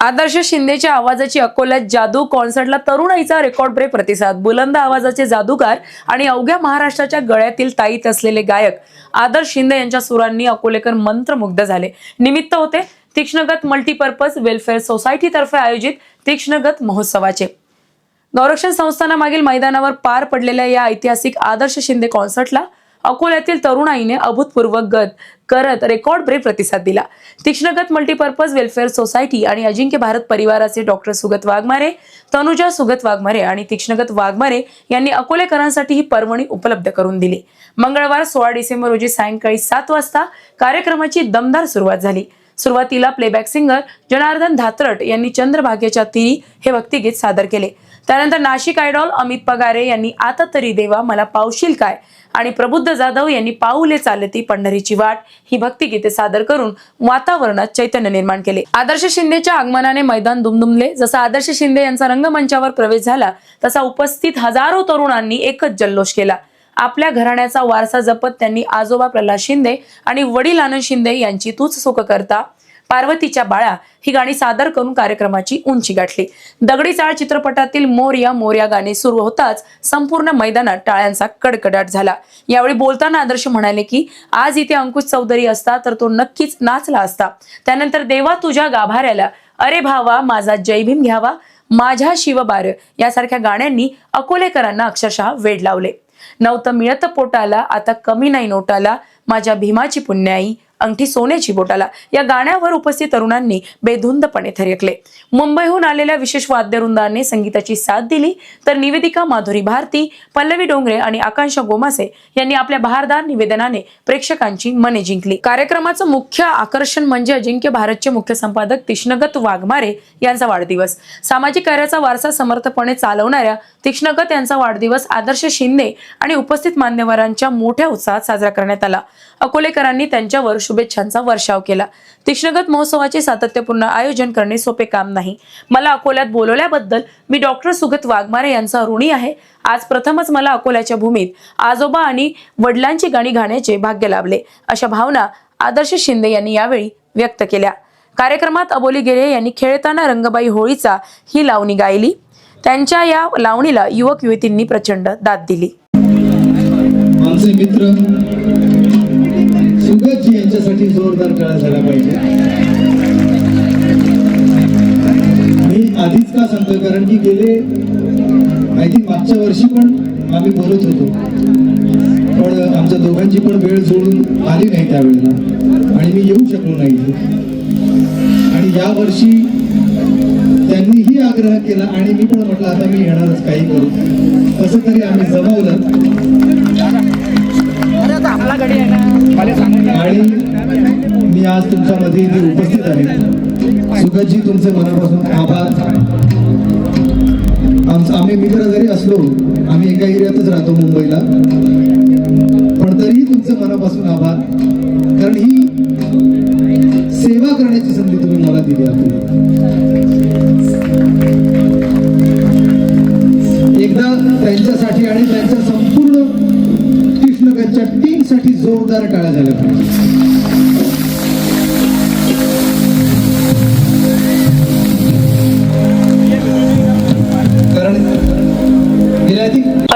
आदर्श शिंदेच्या आवाजाची अकोल्यात जादू कॉन्सर्टला तरुणाईचा रेकॉर्ड ब्रेक प्रतिसाद. बुलंद आवाजाचे जादूगार आणि अवघ्या महाराष्ट्राच्या गळ्यातील ताईत असलेले गायक आदर्श शिंदे यांच्या सुरांनी अकोलेकर मंत्रमुग्ध झाले. निमित्त होते तीक्ष्णगत मल्टीपर्पज वेलफेअर सोसायटीतर्फे आयोजित तीक्ष्णगत महोत्सवाचे. गौरक्षण संस्थानामागील मैदानावर पार पडलेल्या या ऐतिहासिक आदर्श शिंदे कॉन्सर्टला अकोल्यातील तरुणाईने अभूतपूर्व गत करत रेकॉर्ड ब्रेक प्रतिसाद दिला. तीक्ष्णगत मल्टीपर्पज वेलफेअर सोसायटी आणि अजिंक्य भारत परिवाराचे डॉक्टर सुगत वाघमारे तनुजा सुगत वाघमारे आणि तीक्ष्णगत वाघमारे यांनी अकोलेकरांसाठी ही पर्वणी उपलब्ध करून दिली. मंगळवार सोळा डिसेंबर रोजी सायंकाळी सात वाजता कार्यक्रमाची दमदार सुरुवात झाली. सुरुवातीला प्लेबॅक सिंगर जनार्दन धात्रट यांनी चंद्रभागेच्या तिरी हे भक्तिगीत सादर केले. त्यानंतर नाशिक आयडॉल अमित पगारे यांनी आता तरी देवा मला पावशील काय? आणि प्रबुद्ध जाधव यांनी पाऊले चालती पंढरीची वाट. ही भक्तिगीते सादर करून वातावरणात चैतन्य निर्माण केले. आदर्श शिंदेच्या आगमनाने मैदान दुमदुमले. जसा आदर्श शिंदे यांचा रंगमंचावर प्रवेश झाला तसा उपस्थित हजारो तरुणांनी एकच जल्लोष केला. आपल्या घराण्याचा वारसा जपत त्यांनी आजोबा प्रल्हाद शिंदे आणि वडील आनंद शिंदे यांची तूच सुख करता पार्वतीच्या बाळा ही गाणी सादर करून कार्यक्रमाची उंची गाठली. दगडी चाळ चित्रपटातील मोर्या मोर्या गाणे सुरू होताच संपूर्ण मैदानात टाळ्यांचा कडकडाट झाला. यावेळी बोलताना आदर्श म्हणाले की आज इथे अंकुश चौधरी असता तर तो नक्कीच नाचला असता. त्यानंतर देवा तुझ्या गाभाऱ्याला. अरे भावा माझा जय भीम घ्यावा. माझ्या शिवबार. यासारख्या गाण्यांनी अकोलेकरांना अक्षरशः वेड लावले. नव्हतं मिळत पोटाला आता कमी नाही नोटाला माझ्या भीमाची पुण्याई. अंगठी सोन्याची बोटाला. या गाण्यावर उपस्थित तरुणांनी बेधुंदपणे थरकले मुंबईहून आलेल्या विशेष वाद्यवृंदाने संगीताची साथ दिली. तर निवेदिका माधुरी भारती पल्लवी डोंगरे आणि आकांक्षा गोमासे यांनी आपल्या बहारदार निवेदनाने प्रेक्षकांची मने जिंकली. कार्यक्रमाचं मुख्य आकर्षण म्हणजे अजिंक्य भारतचे मुख्य संपादक तीक्ष्णगत वाघमारे यांचा वाढदिवस. सामाजिक कार्याचा वारसा समर्थपणे चालवणाऱ्या तीक्ष्णगत यांचा वाढदिवस आदर्श शिंदे आणि उपस्थित मान्यवरांच्या मोठ्या उत्साहात साजरा करण्यात आला. अकोलेकरांनी त्यांच्यावर शुभेच्छांचा वर्षाव केला. तीक्ष्णगत महोत्सवाचे सातत्यपूर्ण आयोजन करणे सोपे काम नाही. मला अकोल्यात बोलवल्याबद्दल मी डॉक्टर सुगत वाघमारे यांचा ऋणी आहे. आज प्रथमच मला अकोल्याच्या भूमीत आजोबा आणि वडिलांची गाणी गाण्याचे भाग्य लाभले. अशा भावना आदर्श शिंदे यांनी यावेळी व्यक्त केल्या. कार्यक्रमात अबोली गिरे यांनी खेळताना रंगबाई होळीचा ही लावणी गायली. त्यांच्या या लावणीला युवक युवतींनी प्रचंड दाद दिली. आमचे मित्र पंकजी यांच्यासाठी जोरदार टाळा झाला पाहिजे. मी आधीच का सांगतोय? कारण की गेले आय थिंक मागच्या वर्षी पण आम्ही बोलत होतो. पण आमच्या दोघांची पण वेळ जोडून आली नाही त्यावेळेला. आणि मी येऊ शकलो नाही. आणि या वर्षी त्यांनीही आग्रह केला आणि मी पण म्हटलं आता मी येणारच काही करू. कसं तरी आम्ही जमवलं. मध्ये इथे उपस्थित आहेत सुगतजी तुमचे मनापासून आभार. आमचं आम्ही मित्र जरी असलो आम्ही एका एरियातच राहतो मुंबईला. पण तरीही तुमचे मनापासून आभार. कारण ही सेवा करण्याची संधी तुम्ही मला दिली आपली. एकदा त्यांच्यासाठी आणि त्यांच्या संपूर्ण कृष्णगडच्या टीमसाठी जोरदार टाळ्या झाल्या. पाहिजे